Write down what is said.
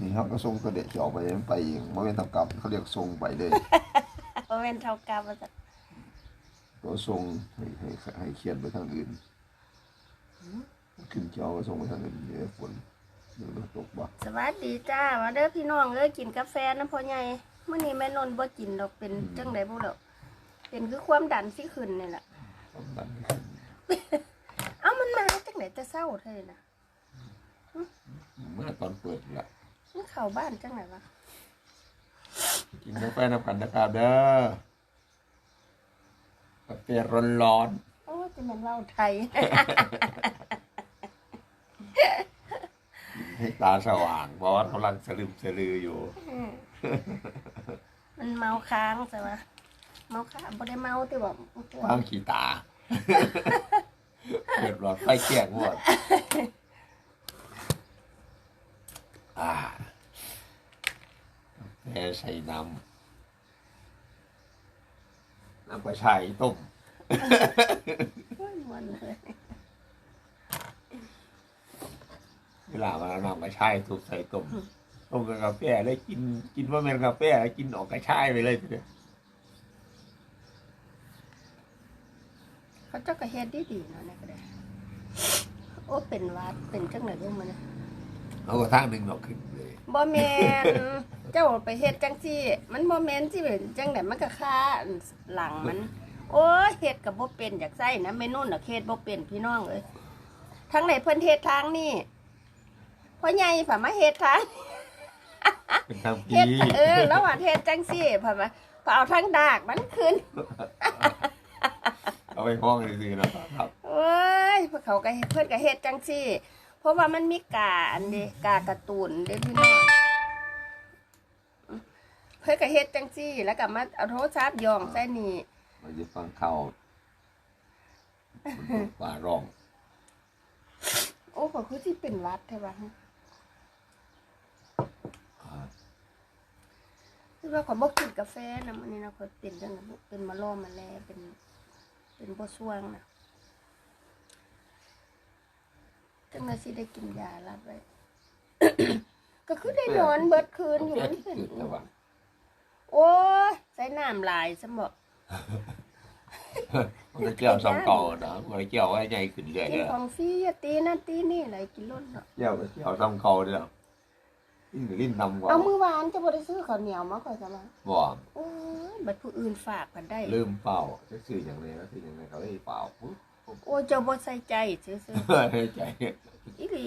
นี่เขาก็ส่งตัวเด็กจะออกไปมันไปเองมันเป็นทำกรรมเขาเรียกส่งไปเลยบ่แม่นเท่ากับว่าซั่นตัวส่งให้ให้ให้เขียนไปทางอื่นขึ้นจอก็ส่งไปทางอื่นเดี๋ยวฝนเดี๋ยวตกบ่สวัสดีจ้ามาเด้อพี่น้องเอ้ยกินกาแฟน้ำพ่อใหญ่มื้อนี้แม่นนท์บ่กินดอกเป็นจังไดบ่ดอกเป็นคือความดันสิขึ้นนี่แหละความดันขึ้นเอ้ามันมาจังไดแต่เช้าเท่านี้นะ เมื่อตอนเปิดละ มัน เข้าบ้านจังไดวะกินกาแฟน้ำกันนะครับเด้อกาแฟร้อนร้อนโอ้จะแม่นเว้าไทย ๆให้ตาสว่างเพราะว่ากำลังสลืมสลืออยู่มันเมาค้างใช่ปะเมาค้างบ่ได้เมาแต่ว่าข้างขีตาเกิดหลอดไฟแก้งหมดอ่ากาแฟ ใส่น้ำน้ำกระชายต้มโอ้ยม่วนเลยเวลามันเอาน้ำกระชายถูกใส่ต้มต้มกับกาแฟแล้วกินกินว่าเป็นกาแฟแล้วกินออกกระชายไปเลยทีเดียวเขาเจ้าก็เฮ็ดดีๆเนาะนี่ก็ได้โอ้เป็นหวัดเป็นจังไดบ่มื้อนี้เอากระทางหนึ่งดอกขึ้นเลยบ่แม่น เจ้าไปเฮ็ดจังซี่ มันบ่แม่นสิเป็นจังไดมันก็ค่าหลังมัน โอ้ยเฮ็ดก็บ่เป็นอยากใส่นะแม่นุ่นน่ะเฮ็ดบ่เป็นพี่น้องเอ้ยทางไหนเพิ่นเฮ็ดทางนี่พ่อใหญ่ผ่ามาเฮ็ดทางเป็นทางเฮ็พีดเออแล้วว่าเฮ็ดจังซี่ผ่ามาพอเอาทางดากมันขึ้น เอาไปห้องเลยๆนะครับเอ้ยพวกเขาก็เฮ็ดเพิ่นก็เฮ็ดจังซี่ เพราะว่ามันมีกาอันเด้กาการ์ตูนเด้พี่น้อง เพิ่นก็เฮ็ดจังซี่ แล้วก็มาเอาโทรศัพท์ย่องใส่นี่เราจะฟังข่าวมันป่าร้องโอ้ก็คือสิเป็นหวัดแท้ว่าฮะครับคือว่าขอยบ่กินกาแฟนะมื้อนี้นะขอยเป็นจังได๋เป็นมะล้อมาแลเป็นเป็นบ่ช่วงนะจังได๋สิได้กินยาลัดไว้ก็คือได้นอนเบิดคืนอยู่แก้มันที่เป็นสุดแล้วว่ะ โอ้ยใส่น้ำลายซะบ่มันก็เกี่ยวสองเก่านะมันก็เกี่ยวไว้ใหญ่ขึ้นเรื่อยกินเด้อของฟรีอย่าตีนั่นตีนี่อะไรกินล้นเนาะเกี่ยวก็เกี่ยวสองเก่าเด้อลิ้นกับลิ้นนำกว่าเอามือวานจะบ่ได้ซื้อข้าวเหนียวมาข่อยซะมาบ่โอ้ยบัดผู้อื่นฝากกันได้ลืมเปล่าจะซื้ออย่างไรนะซื้ออย่างไรเขาเลยเปล่าปุ๊บโอ้ยเจ้าบ่ใส่ใจซื่อให้ใจๆอีหลี